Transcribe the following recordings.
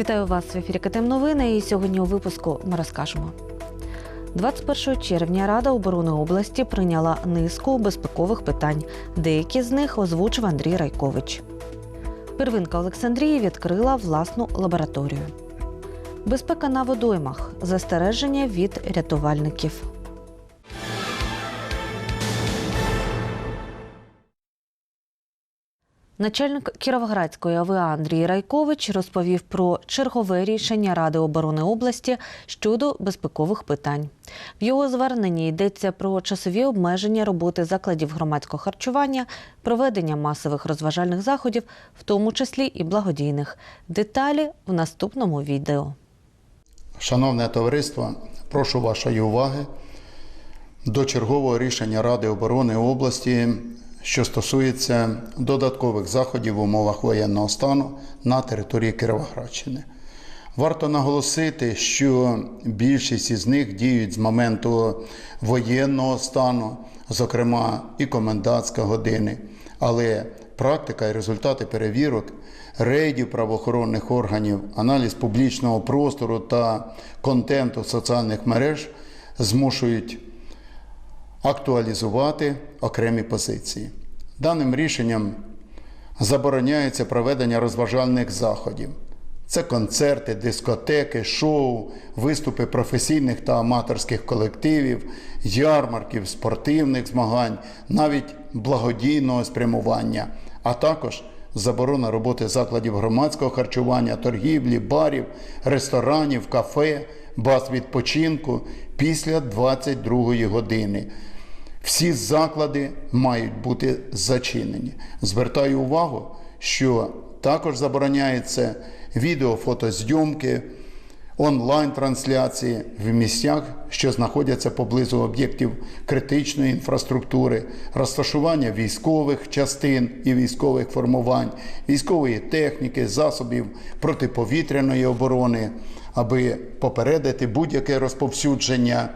Вітаю вас в ефірі КТМ Новини. І сьогодні у випуску ми розкажемо. 21 червня Рада оборони області прийняла низку безпекових питань. Деякі з них озвучив Андрій Райкович. Первинка Олександрії відкрила власну лабораторію. Безпека на водоймах. Застереження від рятувальників. Начальник Кіровоградської АВА Андрій Райкович розповів про чергове рішення Ради оборони області щодо безпекових питань. В його зверненні йдеться про часові обмеження роботи закладів громадського харчування, проведення масових розважальних заходів, в тому числі і благодійних. Деталі в наступному відео. Шановне товариство, прошу вашої уваги до чергового рішення Ради оборони області, що стосується додаткових заходів в умовах воєнного стану на території Кіровоградщини. Варто наголосити, що більшість із них діють з моменту воєнного стану, зокрема і комендантська години, але практика і результати перевірок, рейдів правоохоронних органів, аналіз публічного простору та контенту соціальних мереж змушують актуалізувати окремі позиції. Даним рішенням забороняється проведення розважальних заходів. Це концерти, дискотеки, шоу, виступи професійних та аматорських колективів, ярмарків, спортивних змагань, навіть благодійного спрямування, а також заборона роботи закладів громадського харчування, торгівлі, барів, ресторанів, кафе, баз відпочинку після 22 години. Всі заклади мають бути зачинені. Звертаю увагу, що також забороняється відео-фотозйомки, онлайн-трансляції в місцях, що знаходяться поблизу об'єктів критичної інфраструктури, розташування військових частин і військових формувань, військової техніки, засобів протиповітряної оборони, аби попередити будь-яке розповсюдження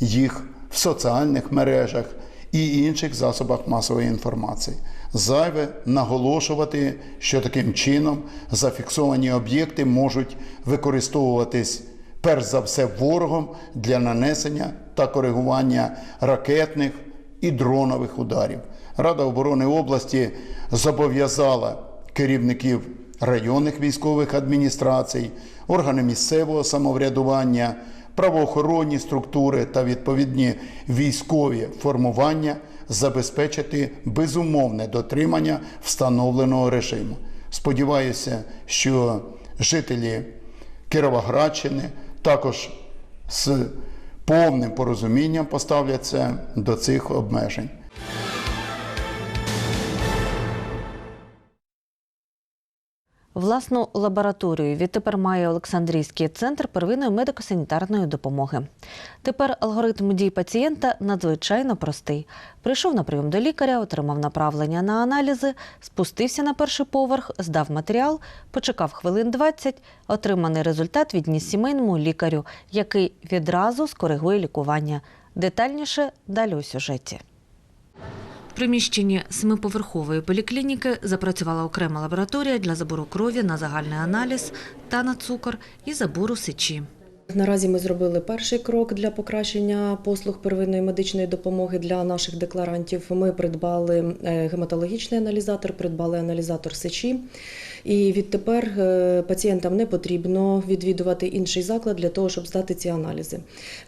їх в соціальних мережах і інших засобах масової інформації. Зайве наголошувати, що таким чином зафіксовані об'єкти можуть використовуватись перш за все ворогом для нанесення та коригування ракетних і дронових ударів. Рада оборони області зобов'язала керівників районних військових адміністрацій, органи місцевого самоврядування, правоохоронні структури та відповідні військові формування забезпечити безумовне дотримання встановленого режиму. Сподіваюся, що жителі Кіровоградщини також з повним порозумінням поставляться до цих обмежень. Власну лабораторію відтепер має Олександрійський центр первинної медико-санітарної допомоги. Тепер алгоритм дій пацієнта надзвичайно простий. Прийшов на прийом до лікаря, отримав направлення на аналізи, спустився на перший поверх, здав матеріал, почекав хвилин 20, отриманий результат відніс сімейному лікарю, який відразу скоригує лікування. Детальніше далі у сюжеті. В приміщенні семиповерхової поліклініки запрацювала окрема лабораторія для забору крові на загальний аналіз та на цукор і забору сечі. Наразі ми зробили перший крок для покращення послуг первинної медичної допомоги для наших декларантів. Ми придбали е, гематологічний аналізатор, придбали аналізатор сечі. І відтепер е, пацієнтам не потрібно відвідувати інший заклад для того, щоб здати ці аналізи.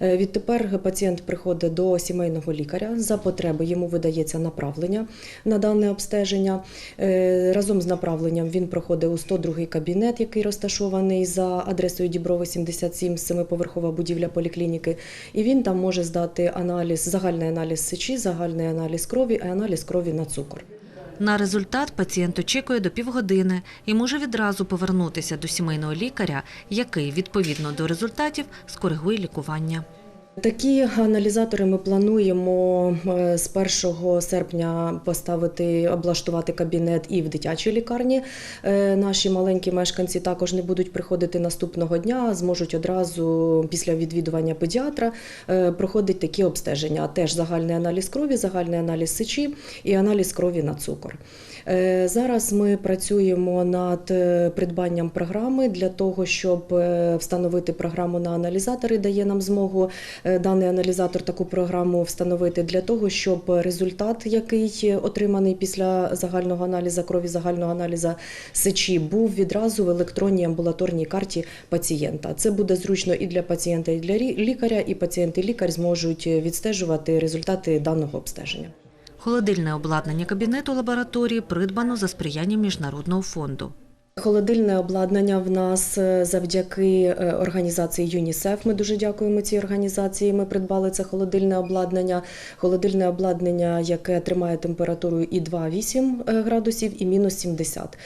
Е, Відтепер пацієнт приходить до сімейного лікаря. За потреби йому видається направлення на дане обстеження. Разом з направленням він проходить у 102 кабінет, який розташований за адресою Діброви 77, семиповерхова будівля поліклініки. І він там може здати аналіз, загальний аналіз сечі, загальний аналіз крові і аналіз крові на цукор. На результат пацієнт очікує до півгодини і може відразу повернутися до сімейного лікаря, який відповідно до результатів скоригує лікування. Такі аналізатори ми плануємо е, з 1 серпня поставити, облаштувати кабінет і в дитячій лікарні. Е, Наші маленькі мешканці також не будуть приходити наступного дня, зможуть одразу після відвідування педіатра е, проходити такі обстеження. Теж загальний аналіз крові, загальний аналіз сечі і аналіз крові на цукор. Зараз ми працюємо над придбанням програми для того, щоб встановити програму на аналізатори, дає нам змогу даний аналізатор таку програму встановити для того, щоб результат, який отриманий після загального аналізу крові, загального аналізу сечі, був відразу в електронній амбулаторній карті пацієнта. Це буде зручно і для пацієнта, і для лікаря, і пацієнт і лікар зможуть відстежувати результати даного обстеження. Холодильне обладнання кабінету лабораторії придбано за сприяння Міжнародного фонду. Холодильне обладнання в нас е, завдяки е, організації ЮНІСЕФ. Ми дуже дякуємо цій організації. Ми придбали це холодильне обладнання. Холодильне обладнання, яке тримає температуру і 2,8 градусів, і мінус 70.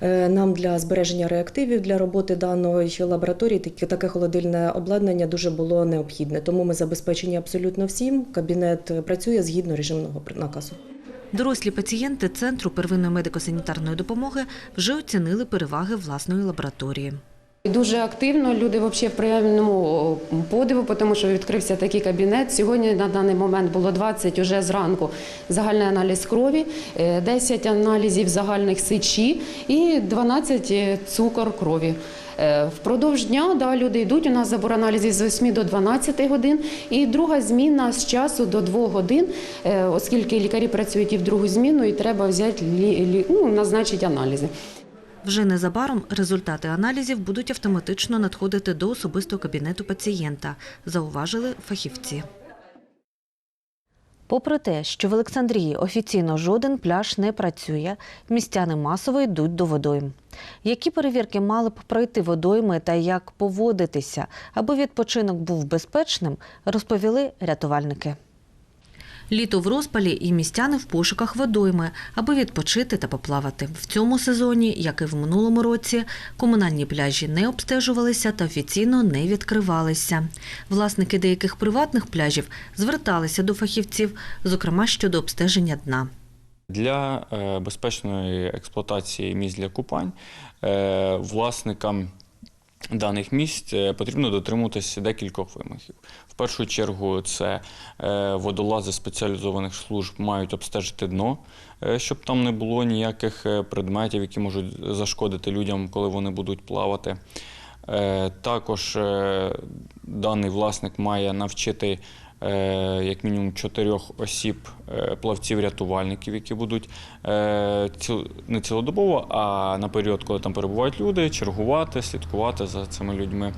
Е, Нам для збереження реактивів для роботи даної лабораторії таке таке холодильне обладнання дуже було необхідне. Тому ми забезпечені абсолютно всім. Кабінет е, працює згідно режимного наказу. Дорослі пацієнти Центру первинної медико-санітарної допомоги вже оцінили переваги власної лабораторії. Дуже активно люди взагалі в приємному подиву, тому що відкрився такий кабінет. Сьогодні на даний момент було 20 уже зранку загальний аналіз крові, е, 10 аналізів загальних сечі і 12 цукор крові. Е, Впродовж дня да, люди йдуть. У нас забор аналізів з 8 до 12 годин, і друга зміна з часу до 2 годин, е, оскільки лікарі працюють і в другу зміну, і треба взяти ну, назначити аналізи. Вже незабаром результати аналізів будуть автоматично надходити до особистого кабінету пацієнта, зауважили фахівці. Попри те, що в Олександрії офіційно жоден пляж не працює, містяни масово йдуть до водойм. Які перевірки мали б пройти водойми та як поводитися, аби відпочинок був безпечним, розповіли рятувальники. Літо в розпалі і містяни в пошуках водойми, аби відпочити та поплавати. В цьому сезоні, як і в минулому році, комунальні пляжі не обстежувалися та офіційно не відкривалися. Власники деяких приватних пляжів зверталися до фахівців, зокрема щодо обстеження дна. Для е, безпечної експлуатації місць для купань е, власникам даних місць е, потрібно дотримуватися декількох вимогів. В першу чергу, це е, водолази спеціалізованих служб мають обстежити дно, е, щоб там не було ніяких предметів, які можуть зашкодити людям, коли вони будуть плавати. Також даний власник має навчити як мінімум чотирьох осіб е, плавців-рятувальників, які будуть е, не цілодобово, а на період, коли там перебувають люди, чергувати, слідкувати за цими людьми.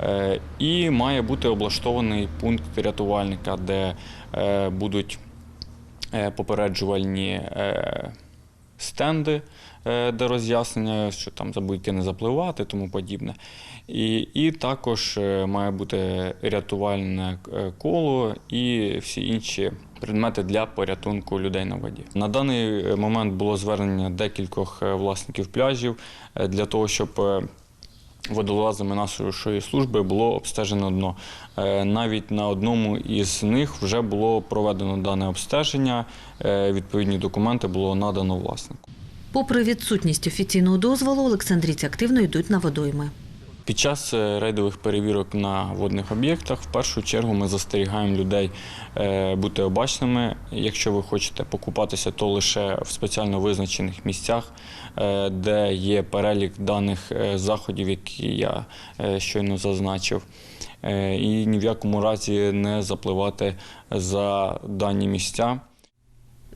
Е, І має бути облаштований пункт рятувальника, де е, будуть е, попереджувальні е, стенди, е, де роз'яснення, що там забудьте не запливати, тому подібне. І, і також е, має бути рятувальне е, коло і всі інші предмети для порятунку людей на воді. На даний момент було звернення декількох власників пляжів для того, щоб водолазами нашої служби було обстежено дно. Е, Навіть на одному із них вже було проведено дане обстеження. е, Відповідні документи було надано власнику. Попри відсутність офіційного дозволу, олександрійці активно йдуть на водойми. Під час е, рейдових перевірок на водних об'єктах в першу чергу ми застерігаємо людей е, бути обачними. Якщо ви хочете покупатися, то лише в спеціально визначених місцях, е, де є перелік даних заходів, які я щойно зазначив. І ні в якому разі не запливати за дані місця.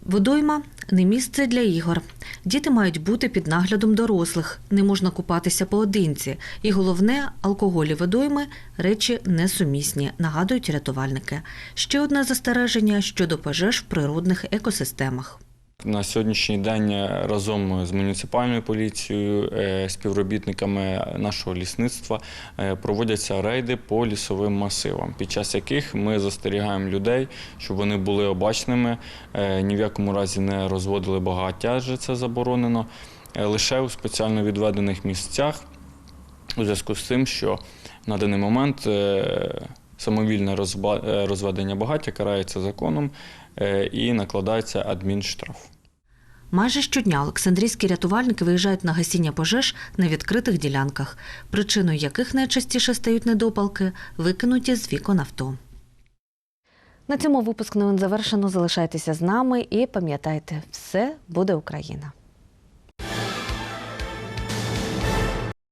Водойма не місце для ігор. Діти мають бути під наглядом дорослих, не можна купатися поодинці. І головне, алкоголь і водойми речі несумісні, нагадують рятувальники. Ще одне застереження щодо пожеж в природних екосистемах. На сьогоднішній день разом з муніципальною поліцією, е, співробітниками нашого лісництва е, проводяться рейди по лісовим масивам, під час яких ми застерігаємо людей, щоб вони були обачними, е, ні в якому разі не розводили багаття, адже це заборонено, лише у спеціально відведених місцях, у зв'язку з тим, що на даний момент Самовільне розведення багаття карається законом і накладається адмінштраф. Майже щодня Олександрійські рятувальники виїжджають на гасіння пожеж на відкритих ділянках, причиною яких найчастіше стають недопалки, викинуті з вікон авто. На цьому випуск новин завершено. Залишайтеся з нами і пам'ятайте, все буде Україна.